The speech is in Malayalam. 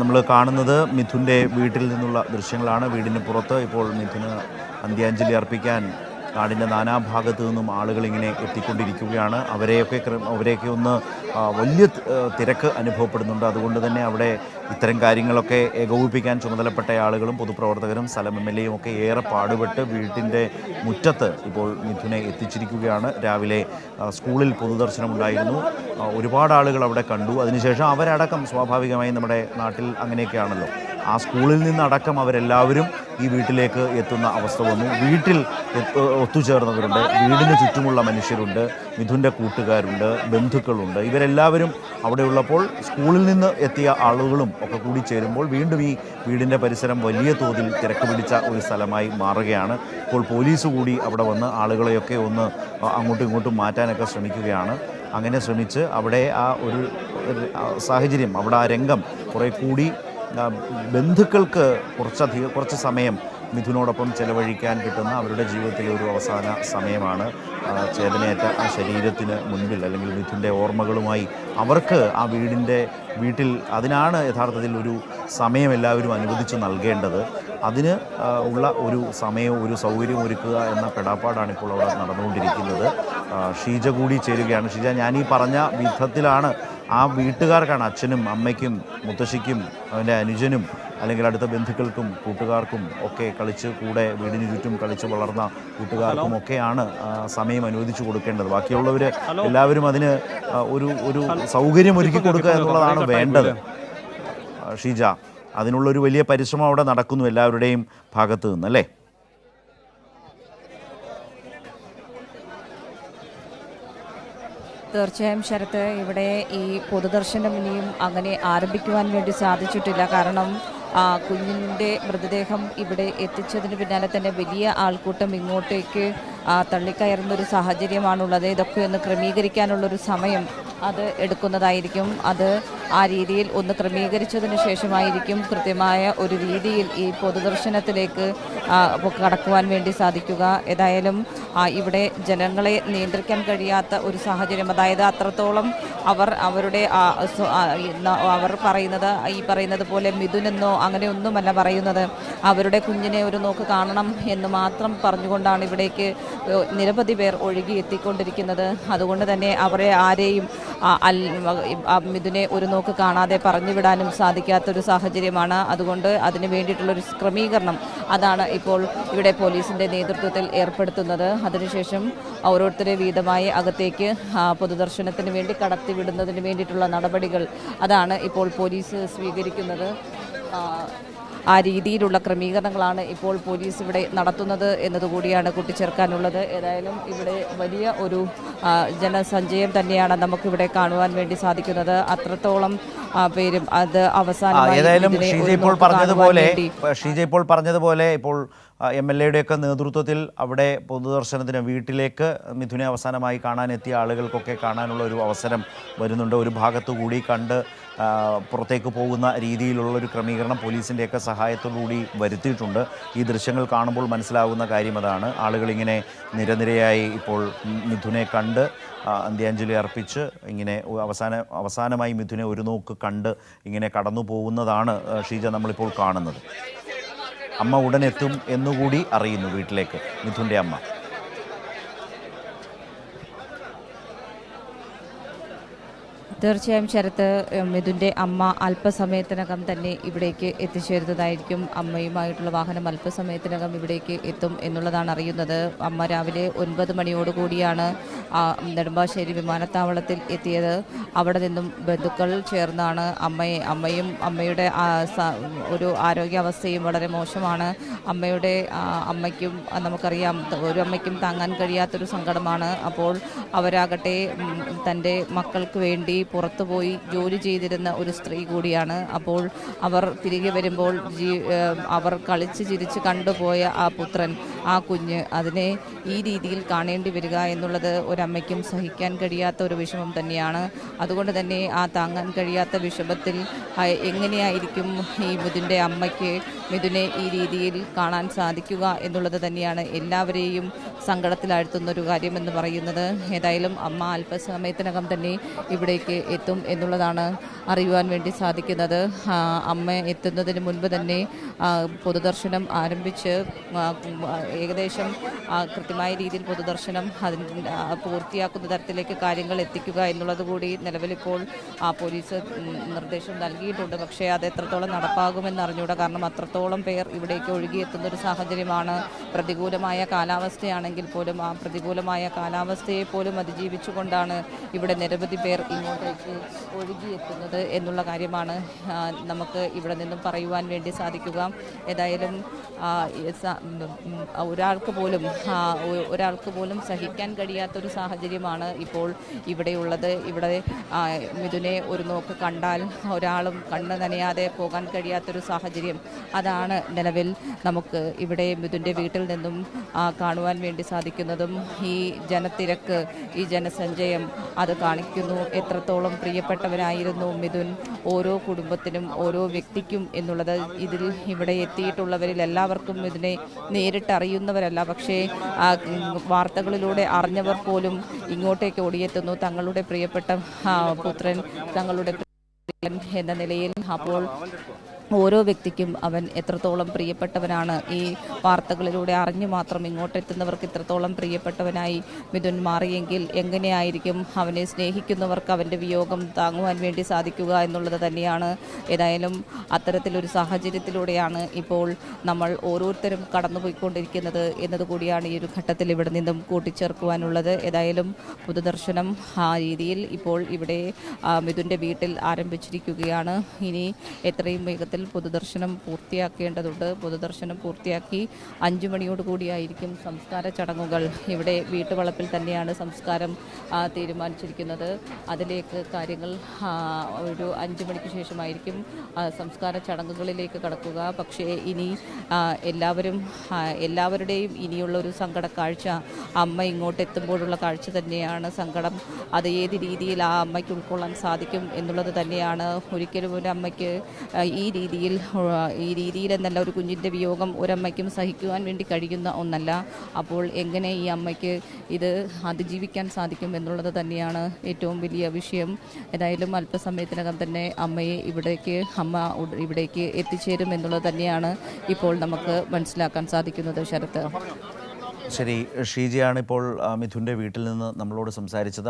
നമ്മൾ കാണുന്നത് മിഥുന്റെ വീട്ടിൽ നിന്നുള്ള ദൃശ്യങ്ങളാണ്. വീടിന് പുറത്ത് ഇപ്പോൾ മിഥുന് അന്ത്യാഞ്ജലി അർപ്പിക്കാൻ നാടിന്റെ നാനാഭാഗത്തു നിന്നും ആളുകൾ ഇങ്ങനെ എത്തിക്കൊണ്ടിരിക്കുകയാണ്. അവരെയൊക്കെ അവരെയൊക്കെ ഒന്ന് വലിയ തിരക്ക് അനുഭവപ്പെടുന്നുണ്ട്. അതുകൊണ്ട് തന്നെ അവിടെ ഇത്തരം കാര്യങ്ങളൊക്കെ ഏകോപിപ്പിക്കാൻ ചുമതലപ്പെട്ട ആളുകളും പൊതുപ്രവർത്തകരും സ്ഥലം എം എൽ എയും ഒക്കെ ഏറെ പാടുപെട്ട് വീട്ടിന്റെ മുറ്റത്ത് ഇപ്പോൾ മിഥുനെ എത്തിച്ചിരിക്കുകയാണ്. രാവിലെ സ്കൂളിൽ പൊതുദർശനം ഉണ്ടായിരുന്നു. ഒരുപാട് ആളുകൾ അവിടെ കണ്ടു. അതിനുശേഷം അവരടക്കം സ്വാഭാവികമായി നമ്മുടെ നാട്ടിൽ അങ്ങനെയൊക്കെയാണല്ലോ. ആ സ്കൂളിൽ നിന്നടക്കം അവരെല്ലാവരും ഈ വീട്ടിലേക്ക് എത്തുന്ന അവസ്ഥ വന്നു. വീട്ടിൽ ഒത്തുചേർന്നവരുണ്ട്. വീടിന് ചുറ്റുമുള്ള മനുഷ്യരുണ്ട്. മിഥുന്റെ കൂട്ടുകാരുണ്ട്. ബന്ധുക്കളുണ്ട്. ഇവരെല്ലാവരും അവിടെയുള്ളപ്പോൾ സ്കൂളിൽ നിന്ന് എത്തിയ ആളുകളും ഒക്കെ കൂടി ചേരുമ്പോൾ വീണ്ടും ഈ വീടിന്റെ പരിസരം വലിയ തോതിൽ തിരക്ക് പിടിച്ച ഒരു സ്ഥലമായി മാറുകയാണ്. ഇപ്പോൾ പോലീസ് കൂടി അവിടെ വന്ന് ആളുകളെയൊക്കെ ഒന്ന് അങ്ങോട്ടും ഇങ്ങോട്ടും മാറ്റാനൊക്കെ ശ്രമിക്കുകയാണ്. അങ്ങനെ ശ്രമിച്ച് അവിടെ ആ ഒരു സാഹചര്യം അവിടെ ആ രംഗം കുറേ കൂടി ബന്ധുക്കൾക്ക് കുറച്ചധികം കുറച്ച് സമയം മിഥുനോടൊപ്പം ചെലവഴിക്കാൻ കിട്ടുന്ന അവരുടെ ജീവിതത്തിലെ ഒരു അവസാന സമയമാണ്. ചേതനയേറ്റ ആ ശരീരത്തിന് മുൻപിൽ അല്ലെങ്കിൽ മിഥുന്റെ ഓർമ്മകളുമായി അവർക്ക് ആ വീടിന്റെ വീട്ടിൽ അതിനാണ് യഥാർത്ഥത്തിൽ ഒരു സമയം എല്ലാവരും അനുവദിച്ച് നൽകേണ്ടത്. അതിന് ഉള്ള ഒരു സമയവും ഒരു സൗകര്യവും ഒരുക്കുക എന്ന പെടാപ്പാടാണ് ഇപ്പോൾ അവിടെ നടന്നുകൊണ്ടിരിക്കുന്നത്. ഷീജ കൂടി ചേരുകയാണ്. ഷീജ ഞാൻ ഈ പറഞ്ഞ വിധത്തിലാണ് ആ വീട്ടുകാർക്കാണ് അച്ഛനും അമ്മയ്ക്കും മുത്തശ്ശിക്കും അവന്റെ അനുജനും അല്ലെങ്കിൽ അടുത്ത ബന്ധുക്കൾക്കും കൂട്ടുകാർക്കും ഒക്കെ കളിച്ച് കൂടെ വീടിന് ചുറ്റും കളിച്ച് വളർന്ന കൂട്ടുകാർക്കും ഒക്കെയാണ് സമയം അനുവദിച്ചു കൊടുക്കേണ്ടത്. ബാക്കിയുള്ളവർ എല്ലാവരും അതിന് ഒരു ഒരു സൗകര്യം ഒരുക്കി കൊടുക്കുക എന്നുള്ളതാണ് വേണ്ടത്. ഷീജ അതിനുള്ളൊരു വലിയ പരിശ്രമം അവിടെ നടക്കുന്നു എല്ലാവരുടെയും ഭാഗത്തു നിന്നല്ലേ തീർച്ചയായും ശരത്ത് ഇവിടെ ഈ പൊതുദർശനം ഇനിയും അങ്ങനെ ആരംഭിക്കുവാൻ വേണ്ടി സാധിച്ചിട്ടില്ല. കാരണം കുഞ്ഞിന്റെ മൃതദേഹം ഇവിടെ എത്തിച്ചതിന് പിന്നാലെ തന്നെ വലിയ ആൾക്കൂട്ടം ഇങ്ങോട്ടേക്ക് തള്ളിക്കയറുന്നൊരു സാഹചര്യമാണുള്ളത്. ഇതൊക്കെ ഒന്ന് ക്രമീകരിക്കാനുള്ളൊരു സമയം അത് എടുക്കുന്നതായിരിക്കും. അത് ആ രീതിയിൽ ഒന്ന് ക്രമീകരിച്ചതിന് ശേഷമായിരിക്കും കൃത്യമായ ഒരു രീതിയിൽ ഈ പൊതുദർശനത്തിലേക്ക് കടക്കുവാൻ വേണ്ടി സാധിക്കുക. ഏതായാലും ഇവിടെ ജനങ്ങളെ നിയന്ത്രിക്കാൻ കഴിയാത്ത ഒരു സാഹചര്യം അതായത് അത്രത്തോളം അവർ അവരുടെ അവർ പറയുന്നത് ഈ പറയുന്നത് പോലെ മിഥുനെന്നോ അങ്ങനെയൊന്നുമല്ല പറയുന്നത്. അവരുടെ കുഞ്ഞിനെ ഒരു നോക്ക് കാണണം എന്ന് മാത്രം പറഞ്ഞുകൊണ്ടാണ് ഇവിടേക്ക് നിരവധി പേർ ഒഴുകി എത്തിക്കൊണ്ടിരിക്കുന്നത്. അതുകൊണ്ട് തന്നെ അവരെ ആരെയും മിഥുനെ ഒരു നോക്ക് കാണാതെ പറഞ്ഞു വിടാനും സാധിക്കാത്തൊരു സാഹചര്യമാണ്. അതുകൊണ്ട് അതിന് വേണ്ടിയിട്ടുള്ളൊരു ക്രമീകരണം അതാണ് ഇപ്പോൾ ഇവിടെ പോലീസിന്റെ നേതൃത്വത്തിൽ ഏർപ്പെടുത്തുന്നത്. അതിനുശേഷം ഓരോരുത്തരെ വീതമായി അകത്തേക്ക് പൊതുദർശനത്തിന് വേണ്ടി കടത്തിവിടുന്നതിന് വേണ്ടിയിട്ടുള്ള നടപടികൾ അതാണ് ഇപ്പോൾ പോലീസ് സ്വീകരിക്കുന്നത്. ആ, രീതിയിലുള്ള ക്രമീകരണങ്ങളാണ് ഇപ്പോൾ പോലീസ് ഇവിടെ നടത്തുന്നത് എന്നതുകൂടിയാണ് കൂട്ടിച്ചേർക്കാനുള്ളത്. ഏതായാലും ഇവിടെ വലിയ ഒരു ജനസഞ്ചയം തന്നെയാണ് നമുക്കിവിടെ കാണുവാൻ വേണ്ടി സാധിക്കുന്നത്. അത്രത്തോളം പേരും അത് അവസാനം ഏതായാലും ഷീജ ഇപ്പോൾ പറഞ്ഞതുപോലെ ഷീജ ഇപ്പോൾ പറഞ്ഞതുപോലെ ഇപ്പോൾ എം എൽ എയുടെയൊക്കെ നേതൃത്വത്തിൽ അവിടെ പൊതുദർശനത്തിന് വീട്ടിലേക്ക് മിഥുനെ അവസാനമായി കാണാനെത്തിയ ആളുകൾക്കൊക്കെ കാണാനുള്ള ഒരു അവസരം വരുന്നുണ്ട്. ഒരു ഭാഗത്തു കൂടി കണ്ട് പുറത്തേക്ക് പോകുന്ന രീതിയിലുള്ള ഒരു ക്രമീകരണം പോലീസിന്റെയൊക്കെ സഹായത്തോടുകൂടി വരുത്തിയിട്ടുണ്ട്. ഈ ദൃശ്യങ്ങൾ കാണുമ്പോൾ മനസ്സിലാകുന്ന കാര്യം അതാണ്. ആളുകളിങ്ങനെ നിരനിരയായി ഇപ്പോൾ മിഥുനെ കണ്ട് അന്ത്യാഞ്ജലി അർപ്പിച്ച് ഇങ്ങനെ അവസാന അവസാനമായി മിഥുനെ ഒരു നോക്ക് കണ്ട് ഇങ്ങനെ കടന്നു പോകുന്നതാണ് ഷീജ നമ്മളിപ്പോൾ കാണുന്നത്. അമ്മ ഉടനെത്തും എന്നുകൂടി അറിയുന്നു വീട്ടിലേക്ക്. മിഥുന്റെ അമ്മ. തീർച്ചയായും ശരത്ത് മിഥുന്റെ അമ്മ അല്പസമയത്തിനകം തന്നെ ഇവിടേക്ക് എത്തിച്ചേരുന്നതായിരിക്കും. അമ്മയുമായിട്ടുള്ള വാഹനം അല്പസമയത്തിനകം ഇവിടേക്ക് എത്തും എന്നുള്ളതാണ് അറിയുന്നത്. അമ്മ രാവിലെ ഒൻപത് മണിയോടുകൂടിയാണ് നെടുമ്പാശ്ശേരി വിമാനത്താവളത്തിൽ എത്തിയത്. അവിടെ നിന്നും ബന്ധുക്കൾ ചേർന്നാണ്. അമ്മയെ അമ്മയും അമ്മയുടെ ഒരു ആരോഗ്യാവസ്ഥയും വളരെ മോശമാണ്. അമ്മയുടെ അമ്മയ്ക്കും നമുക്കറിയാം ഒരു അമ്മയ്ക്കും താങ്ങാൻ കഴിയാത്തൊരു സങ്കടമാണ്. അപ്പോൾ അവരാകട്ടെ തന്റെ മക്കൾക്ക് വേണ്ടി പുറത്തുപോയി ജോലി ചെയ്തിരുന്ന ഒരു സ്ത്രീ കൂടിയാണ്. അപ്പോൾ അവർ തിരികെ വരുമ്പോൾ അവർ കളിച്ച് ചിരിച്ച് കണ്ടുപോയ ആ പുത്രൻ ആ കുഞ്ഞ് അതിനെ ഈ രീതിയിൽ കാണേണ്ടി വരിക എന്നുള്ളത് ഒരമ്മയ്ക്കും സഹിക്കാൻ കഴിയാത്ത ഒരു വിഷമം തന്നെയാണ്. അതുകൊണ്ട് തന്നെ ആ താങ്ങാൻ കഴിയാത്ത വിഷമത്തിൽ എങ്ങനെയായിരിക്കും ഈ ബുധിന്റെ അമ്മയ്ക്ക് മിഥുനെ ഈ രീതിയിൽ കാണാൻ സാധിക്കുക എന്നുള്ളത് തന്നെയാണ് എല്ലാവരെയും സങ്കടത്തിലാഴ്ത്തുന്ന ഒരു കാര്യമെന്ന് പറയുന്നത്. ഏതായാലും അമ്മ അല്പസമയത്തിനകം തന്നെ ഇവിടേക്ക് എത്തും എന്നുള്ളതാണ് അറിയുവാൻ വേണ്ടി സാധിക്കുന്നത്. അമ്മ എത്തുന്നതിന് മുൻപ് തന്നെ പൊതുദർശനം ആരംഭിച്ച് ഏകദേശം കൃത്യമായ രീതിയിൽ പൊതുദർശനം അതിന് പൂർത്തിയാക്കുന്ന തരത്തിലേക്ക് കാര്യങ്ങൾ എത്തിക്കുക എന്നുള്ളത് കൂടി നിലവിലിപ്പോൾ പോലീസ് നിർദ്ദേശം നൽകിയിട്ടുണ്ട്. പക്ഷേ അത് എത്രത്തോളം നടപ്പാകുമെന്ന് അറിഞ്ഞുകൂടാ കാരണം അത്രത്തോളം പേർ ഇവിടേക്ക് ഒഴുകിയെത്തുന്ന ഒരു സാഹചര്യമാണ്. പ്രതികൂലമായ കാലാവസ്ഥയാണെങ്കിൽ പോലും ആ പ്രതികൂലമായ കാലാവസ്ഥയെ പോലും അതിജീവിച്ചുകൊണ്ടാണ് ഇവിടെ നിരവധി പേർ ഇങ്ങോട്ടേക്ക് ഒഴുകിയെത്തുന്നത് എന്നുള്ള കാര്യമാണ് നമുക്ക് ഇവിടെ നിന്നും പറയുവാൻ വേണ്ടി സാധിക്കുക. ഏതായാലും ഒരാൾക്ക് പോലും ഒരാൾക്ക് പോലും സഹിക്കാൻ കഴിയാത്തൊരു സാഹചര്യമാണ് ഇപ്പോൾ ഇവിടെയുള്ളത്. ഇവിടെ മിഥുനെ ഒരു നോക്ക് കണ്ടാൽ ഒരാളും കണ്ണ് നനയാതെ പോകാൻ കഴിയാത്തൊരു സാഹചര്യം. അതാണ് നിലവിൽ നമുക്ക് ഇവിടെ മിഥുന്റെ വീട്ടിൽ നിന്നും കാണുവാൻ വേണ്ടി സാധിക്കുന്നതും ഈ ജനത്തിരക്ക് ഈ ജനസഞ്ചയം അത് കാണിക്കുന്നു. എത്രത്തോളം പ്രിയപ്പെട്ടവനായിരുന്നു മിഥുൻ. ഓരോ കുടുംബത്തിനും ഓരോ വ്യക്തിക്കും എന്നുള്ളത് ഇതിൽ ഇവിടെ എത്തിയിട്ടുള്ളവരിൽ എല്ലാവർക്കും ഇതിനെ നേരിട്ടറിയുന്നവരല്ല പക്ഷേ വാർത്തകളിലൂടെ അറിഞ്ഞവർ പോലും ഇങ്ങോട്ടേക്ക് ഓടിയെത്തുന്നു. തങ്ങളുടെ പ്രിയപ്പെട്ട പുത്രൻ തങ്ങളുടെ എന്ന നിലയിൽ അപ്പോൾ ഓരോ വ്യക്തിക്കും അവൻ എത്രത്തോളം പ്രിയപ്പെട്ടവനാണ് ഈ വാർത്തകളിലൂടെ അറിഞ്ഞു മാത്രം ഇങ്ങോട്ടെത്തുന്നവർക്ക് ഇത്രത്തോളം പ്രിയപ്പെട്ടവനായി മിഥുൻ മാറിയെങ്കിൽ എങ്ങനെയായിരിക്കും അവനെ സ്നേഹിക്കുന്നവർക്ക് അവന്റെ വിയോഗം താങ്ങുവാൻ വേണ്ടി സാധിക്കുക എന്നുള്ളത് തന്നെയാണ്. ഏതായാലും അത്തരത്തിലൊരു സാഹചര്യത്തിലൂടെയാണ് ഇപ്പോൾ നമ്മൾ ഓരോരുത്തരും കടന്നുപോയിക്കൊണ്ടിരിക്കുന്നത് എന്നതുകൂടിയാണ് ഈ ഒരു ഘട്ടത്തിൽ ഇവിടെ നിന്നും കൂട്ടിച്ചേർക്കുവാനുള്ളത്. ഏതായാലും പൊതുദർശനം ആ രീതിയിൽ ഇപ്പോൾ ഇവിടെ മിഥുന്റെ വീട്ടിൽ ആരംഭിച്ചിരിക്കുകയാണ്. ഇനി എത്രയും വേഗത്തിൽ പൊതുദർശനം പൂർത്തിയാക്കേണ്ടതുണ്ട്. പൊതുദർശനം പൂർത്തിയാക്കി അഞ്ചു മണിയോടുകൂടിയായിരിക്കും സംസ്കാര ചടങ്ങുകൾ. ഇവിടെ വീട്ടുവളപ്പിൽ തന്നെയാണ് സംസ്കാരം തീരുമാനിച്ചിരിക്കുന്നത്. അതിലേക്ക് കാര്യങ്ങൾ ഒരു അഞ്ചു മണിക്ക് ശേഷമായിരിക്കും സംസ്കാര ചടങ്ങുകളിലേക്ക് കടക്കുക. പക്ഷേ ഇനി എല്ലാവരും എല്ലാവരുടെയും ഇനിയുള്ള ഒരു സങ്കട കാഴ്ച അമ്മ ഇങ്ങോട്ട് എത്തുമ്പോഴുള്ള കാഴ്ച തന്നെയാണ് സങ്കടം. അത് ഏത് രീതിയിൽ ആ അമ്മയ്ക്ക് ഉൾക്കൊള്ളാൻ സാധിക്കും എന്നുള്ളത് തന്നെയാണ്. ഒരിക്കലും ഒരു അമ്മയ്ക്ക് ഈ രീതിയിൽ ഈ രീതിയിൽ എന്നല്ല ഒരു കുഞ്ഞിന്റെ വിയോഗം ഒരമ്മയ്ക്കും സഹിക്കുവാൻ വേണ്ടി കഴിയുന്ന ഒന്നല്ല. അപ്പോൾ എങ്ങനെ ഈ അമ്മയ്ക്ക് ഇത് അതിജീവിക്കാൻ സാധിക്കും എന്നുള്ളത് തന്നെയാണ് ഏറ്റവും വലിയ വിഷയം. ഏതായാലും അല്പസമയത്തിനകം തന്നെ അമ്മയെ ഇവിടേക്ക് അമ്മ ഇവിടേക്ക് എത്തിച്ചേരും എന്നുള്ളത് തന്നെയാണ് ഇപ്പോൾ നമുക്ക് മനസ്സിലാക്കാൻ സാധിക്കുന്നത്. ശരത്ത്. ശരി ഷീജയാണ് ഇപ്പോൾ മിഥുന്റെ വീട്ടിൽ നിന്ന് നമ്മളോട് സംസാരിച്ചത്.